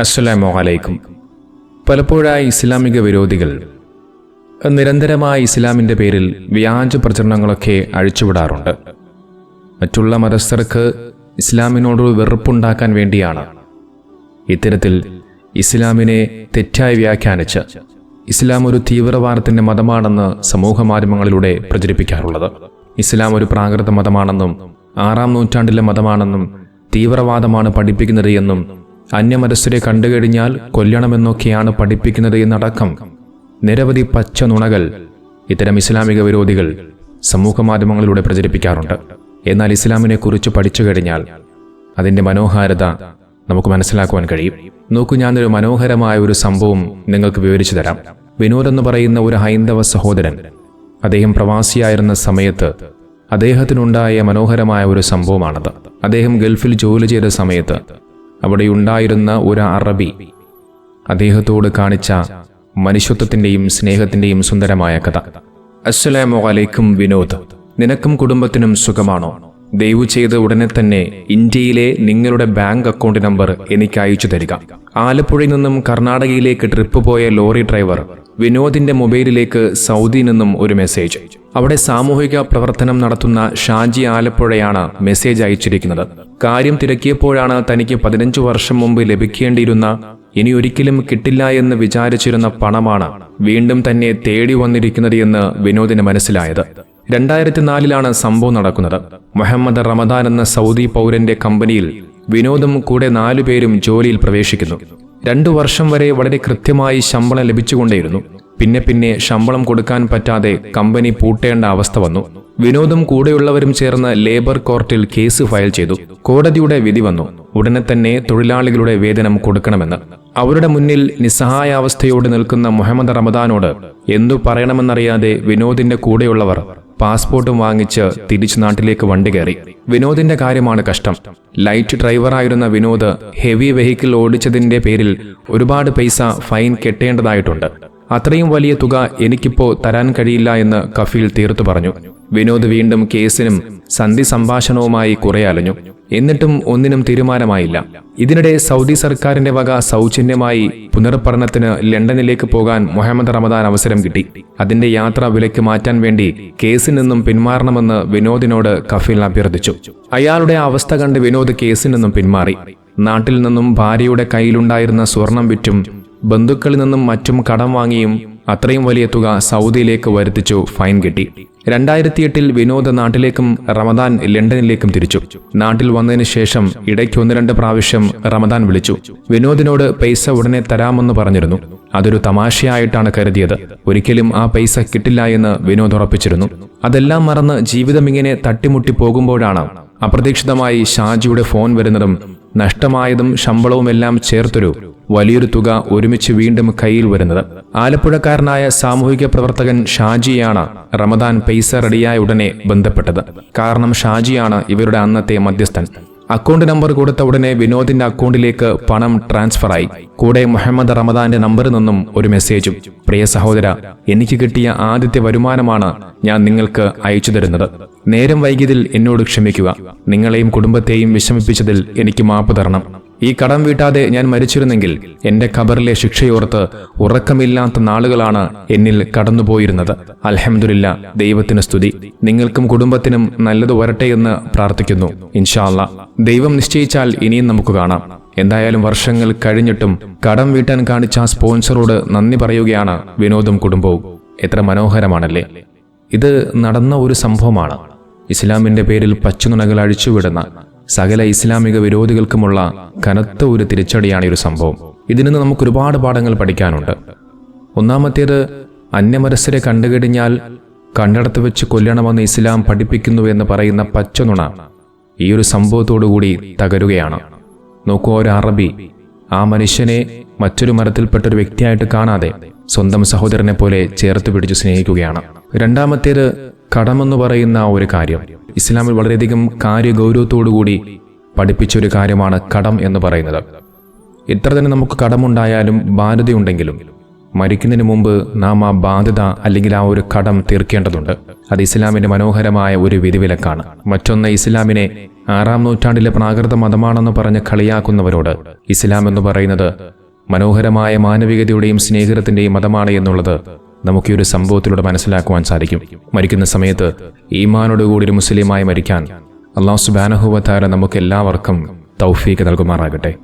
അസ്സലാമു അലൈക്കും. പലപ്പോഴായി ഇസ്ലാമിക വിരോധികൾ നിരന്തരമായി ഇസ്ലാമിന്റെ പേരിൽ വ്യാജ പ്രചരണങ്ങളൊക്കെ അഴിച്ചുവിടാറുണ്ട്. മറ്റുള്ള മതസ്ഥർക്ക് ഇസ്ലാമിനോട് വെറുപ്പുണ്ടാക്കാൻ വേണ്ടിയാണ്. ഇത്തരത്തിൽ ഇസ്ലാമിനെ തെറ്റായി വ്യാഖ്യാനിച്ച് ഇസ്ലാം ഒരു തീവ്രവാദത്തിന്റെ മതമാണെന്ന് സമൂഹ മാധ്യമങ്ങളിലൂടെ പ്രചരിപ്പിക്കാറുള്ളത്. ഇസ്ലാം ഒരു പ്രാകൃത മതമാണെന്നും ആറാം നൂറ്റാണ്ടിലെ മതമാണെന്നും തീവ്രവാദമാണ് പഠിപ്പിക്കുന്നത് എന്നും അന്യമതസ്ഥരെ കണ്ടുകഴിഞ്ഞാൽ കൊല്ലണമെന്നൊക്കെയാണ് പഠിപ്പിക്കുന്നത് എന്നടക്കം നിരവധി പച്ച നുണകൾ ഇത്തരം ഇസ്ലാമിക വിരോധികൾ സമൂഹ മാധ്യമങ്ങളിലൂടെ പ്രചരിപ്പിക്കാറുണ്ട്. എന്നാൽ ഇസ്ലാമിനെ കുറിച്ച് പഠിച്ചു കഴിഞ്ഞാൽ അതിന്റെ മനോഹാരത നമുക്ക് മനസ്സിലാക്കുവാൻ കഴിയും. നോക്കൂ ഞാനൊരു മനോഹരമായ ഒരു സംഭവം നിങ്ങൾക്ക് വിവരിച്ചു തരാം. വിനോദ് എന്ന് പറയുന്ന ഒരു ഹൈന്ദവ സഹോദരൻ അദ്ദേഹം പ്രവാസിയായിരുന്ന സമയത്ത് അദ്ദേഹത്തിനുണ്ടായ മനോഹരമായ ഒരു സംഭവമാണത്. അദ്ദേഹം ഗൾഫിൽ ജോലി ചെയ്ത സമയത്ത് അവിടെ ഉണ്ടായിരുന്ന ഒരു അറബി അദ്ദേഹത്തോട് കാണിച്ച മനുഷ്യത്വത്തിന്റെയും സ്നേഹത്തിന്റെയും സുന്ദരമായ കഥ. അസ്സലാമു അലൈക്കും വിനോദ്. നിനക്കും കുടുംബത്തിനും സുഖമാണോ? ദയവു ചെയ്ത് ഉടനെ തന്നെ ഇന്ത്യയിലെ നിങ്ങളുടെ ബാങ്ക് അക്കൗണ്ട് നമ്പർ എനിക്ക് അയച്ചു തരിക. ആലപ്പുഴയിൽ നിന്നും കർണാടകയിലേക്ക് ട്രിപ്പ് പോയ ലോറി ഡ്രൈവർ വിനോദിന്റെ മൊബൈലിലേക്ക് സൗദിയിൽ നിന്നും ഒരു മെസ്സേജ്. അവിടെ സാമൂഹിക പ്രവർത്തനം നടത്തുന്ന ഷാജി ആലപ്പുഴയാണ് മെസ്സേജ് അയച്ചിരിക്കുന്നത്. കാര്യം തിരക്കിയപ്പോഴാണ് തനിക്ക് പതിനഞ്ചു വർഷം മുമ്പ് ലഭിക്കേണ്ടിയിരുന്ന ഇനി ഒരിക്കലും കിട്ടില്ല എന്ന് വിചാരിച്ചിരുന്ന പണമാണ് വീണ്ടും തന്നെ തേടി വന്നിരിക്കുന്നത് എന്ന് വിനോദിന് മനസ്സിലായത്. രണ്ടായിരത്തി നാലിലാണ് സംഭവം നടക്കുന്നത്. മുഹമ്മദ് റമദാൻ എന്ന സൗദി പൗരന്റെ കമ്പനിയിൽ വിനോദും കൂടെ നാലുപേരും ജോലിയിൽ പ്രവേശിക്കുന്നു. രണ്ടു വർഷം വരെ വളരെ കൃത്യമായി ശമ്പളം ലഭിച്ചുകൊണ്ടേയിരുന്നു. പിന്നെ പിന്നെ ശമ്പളം കൊടുക്കാൻ പറ്റാതെ കമ്പനി പൂട്ടേണ്ട അവസ്ഥ വന്നു. വിനോദും കൂടെയുള്ളവരും ചേർന്ന് ലേബർ കോർട്ടിൽ കേസ് ഫയൽ ചെയ്തു. കോടതിയുടെ വിധി വന്നു. ഉടനെ തന്നെ തൊഴിലാളികളുടെ വേതനം കൊടുക്കണമെന്ന്. അവരുടെ മുന്നിൽ നിസ്സഹായാവസ്ഥയോട് നിൽക്കുന്ന മുഹമ്മദ് റമദാനോട് എന്തു പറയണമെന്നറിയാതെ വിനോദിന്റെ കൂടെയുള്ളവർ പാസ്പോർട്ടും വാങ്ങിച്ച് തിരിച്ചു നാട്ടിലേക്ക് വണ്ടി കയറി. വിനോദിന്റെ കാര്യമാണ് കഷ്ടം. ലൈറ്റ് ഡ്രൈവറായിരുന്ന വിനോദ് ഹെവി വെഹിക്കിൾ ഓടിച്ചതിന്റെ പേരിൽ ഒരുപാട് പൈസ ഫൈൻ കെട്ടേണ്ടതായിട്ടുണ്ട്. അത്രയും വലിയ തുക എനിക്കിപ്പോ തരാൻ കഴിയില്ല എന്ന് കഫീൽ തീർത്തു പറഞ്ഞു. വിനോദ് വീണ്ടും കേസിനും സന്ധി സംഭാഷണവുമായി കുറെ അലഞ്ഞു. എന്നിട്ടും ഒന്നിനും തീരുമാനമായില്ല. ഇതിനിടെ സൗദി സർക്കാരിന്റെ വക സൗജന്യമായി പുനർപഠനത്തിന് ലണ്ടനിലേക്ക് പോകാൻ മുഹമ്മദ് റമദാൻ അവസരം കിട്ടി. അതിന്റെ യാത്ര വിലക്ക് മാറ്റാൻ വേണ്ടി കേസിൽ നിന്നും പിന്മാറണമെന്ന് വിനോദിനോട് കഫീൽ അഭ്യർത്ഥിച്ചു. അയാളുടെ അവസ്ഥ കണ്ട് വിനോദ് കേസിൽ നിന്നും പിന്മാറി. നാട്ടിൽ നിന്നും ഭാര്യയുടെ കയ്യിലുണ്ടായിരുന്ന സ്വർണം വിറ്റും ബന്ധുക്കളിൽ നിന്നും മറ്റും കടം വാങ്ങിയും അത്രയും വലിയ തുക സൗദിയിലേക്ക് വരുത്തിച്ചു ഫൈൻ കിട്ടി. രണ്ടായിരത്തി എട്ടിൽ വിനോദ് നാട്ടിലേക്കും റമദാൻ ലണ്ടനിലേക്കും തിരിച്ചു. നാട്ടിൽ വന്നതിന് ശേഷം ഇടയ്ക്ക് ഒന്ന് രണ്ട് പ്രാവശ്യം റമദാൻ വിളിച്ചു. വിനോദിനോട് പൈസ ഉടനെ തരാമെന്ന് പറഞ്ഞിരുന്നു. അതൊരു തമാശയായിട്ടാണ് കരുതിയത്. ഒരിക്കലും ആ പൈസ കിട്ടില്ല എന്ന് വിനോദ് ഉറപ്പിച്ചിരുന്നു. അതെല്ലാം മറന്ന് ജീവിതം ഇങ്ങനെ തട്ടിമുട്ടി പോകുമ്പോഴാണ് അപ്രതീക്ഷിതമായി ഷാജിയുടെ ഫോൺ വരുന്നതും നഷ്ടമായതും ശമ്പളവും എല്ലാം ചേർത്തൊരു വലിയൊരു തുക ഒരുമിച്ച് വീണ്ടും കയ്യിൽ വരുന്നത്. ആലപ്പുഴക്കാരനായ സാമൂഹിക പ്രവർത്തകൻ ഷാജിയാണ് റമദാൻ പൈസ റെഡിയായ ഉടനെ ബന്ധപ്പെട്ടത്. കാരണം ഷാജിയാണ് ഇവരുടെ അന്നത്തെ മധ്യസ്ഥൻ. അക്കൗണ്ട് നമ്പർ കൊടുത്ത ഉടനെ വിനോദിന്റെ അക്കൗണ്ടിലേക്ക് പണം ട്രാൻസ്ഫറായി. കൂടെ മുഹമ്മദ് റമദാന്റെ നമ്പറിൽ നിന്നും ഒരു മെസ്സേജും പ്രിയ സഹോദര എനിക്ക് കിട്ടിയ ആദ്യത്തെ വരുമാനമാണ് ഞാൻ നിങ്ങൾക്ക് അയച്ചു തരുന്നത്. നേരം വൈകിയതിൽ എന്നോട് ക്ഷമിക്കുക. നിങ്ങളെയും കുടുംബത്തെയും വിഷമിപ്പിച്ചതിൽ എനിക്ക് മാപ്പ് തരണം. ഈ കടം വീട്ടാതെ ഞാൻ മരിച്ചിരുന്നെങ്കിൽ എന്റെ ഖബറിലെ ശിക്ഷയോർത്ത് ഉറക്കമില്ലാത്ത നാളുകളാണ് എന്നിൽ കടന്നുപോയിരുന്നത്. അലഹമുല്ല ദൈവത്തിന് സ്തുതി. നിങ്ങൾക്കും കുടുംബത്തിനും നല്ലത് വരട്ടെ എന്ന് പ്രാർത്ഥിക്കുന്നു. ഇൻഷാല്ല ദൈവം നിശ്ചയിച്ചാൽ ഇനിയും നമുക്ക് കാണാം. എന്തായാലും വർഷങ്ങൾ കഴിഞ്ഞിട്ടും കടം വീട്ടാൻ കാണിച്ച ആ സ്പോൺസറോട് നന്ദി പറയുകയാണ് വിനോദും കുടുംബവും. എത്ര മനോഹരമാണല്ലേ. ഇത് നടന്ന ഒരു സംഭവമാണ്. ഇസ്ലാമിന്റെ പേരിൽ പച്ചുനുണകൾ അഴിച്ചുവിടുന്ന സകല ഇസ്ലാമിക വിരോധികൾക്കുമുള്ള കനത്ത ഒരു തിരിച്ചടിയാണ് ഈ ഒരു സംഭവം. ഇതിൽ നിന്ന് നമുക്ക് ഒരുപാട് പാഠങ്ങൾ പഠിക്കാനുണ്ട്. ഒന്നാമത്തേത് അന്യമനസ്സരെ കണ്ടുകഴിഞ്ഞാൽ കണ്ടിടത്ത് വെച്ച് കൊല്ലണമെന്ന് ഇസ്ലാം പഠിപ്പിക്കുന്നു എന്ന് പറയുന്ന പച്ചനുണ ഈ ഒരു സംഭവത്തോടുകൂടി തകരുകയാണ്. നോക്കൂ ഒരു അറബി ആ മനുഷ്യനെ മറ്റൊരു മരത്തിൽപ്പെട്ട ഒരു വ്യക്തിയായിട്ട് കാണാതെ സ്വന്തം സഹോദരനെ പോലെ ചേർത്ത് പിടിച്ച് സ്നേഹിക്കുകയാണ്. രണ്ടാമത്തേത് കടമെന്ന് പറയുന്ന ഒരു കാര്യം. ഇസ്ലാമിൽ വളരെയധികം കാര്യഗൗരവത്തോടുകൂടി പഠിപ്പിച്ച ഒരു കാര്യമാണ് കടം എന്ന് പറയുന്നത്. എത്ര തന്നെ നമുക്ക് കടമുണ്ടായാലും ബാധ്യതയുണ്ടെങ്കിലും മരിക്കുന്നതിന് മുമ്പ് നാം ആ ബാധ്യത അല്ലെങ്കിൽ ആ ഒരു കടം തീർക്കേണ്ടതുണ്ട്. അത് ഇസ്ലാമിന്റെ മനോഹരമായ ഒരു വിധിവിലക്കാണ്. മറ്റൊന്ന് ഇസ്ലാമിനെ ആറാം നൂറ്റാണ്ടിലെ പ്രാകൃത മതമാണെന്ന് പറഞ്ഞ് കളിയാക്കുന്നവരോട് ഇസ്ലാം എന്ന് പറയുന്നത് മനോഹരമായ മാനവികതയുടെയും സ്നേഹത്തിന്റെയും മതമാണ് എന്നുള്ളത് നമുക്ക് ഈ ഒരു സംഭവത്തിലൂടെ മനസ്സിലാക്കുവാൻ സാധിക്കും. മരിക്കുന്ന സമയത്ത് ഈമാനോടുകൂടി ഒരു മുസ്ലിമായി മരിക്കാൻ അള്ളാഹു സുബാനഹുബത്താര നമുക്ക് എല്ലാവർക്കും തൗഫീക്ക് നൽകുമാറാകട്ടെ.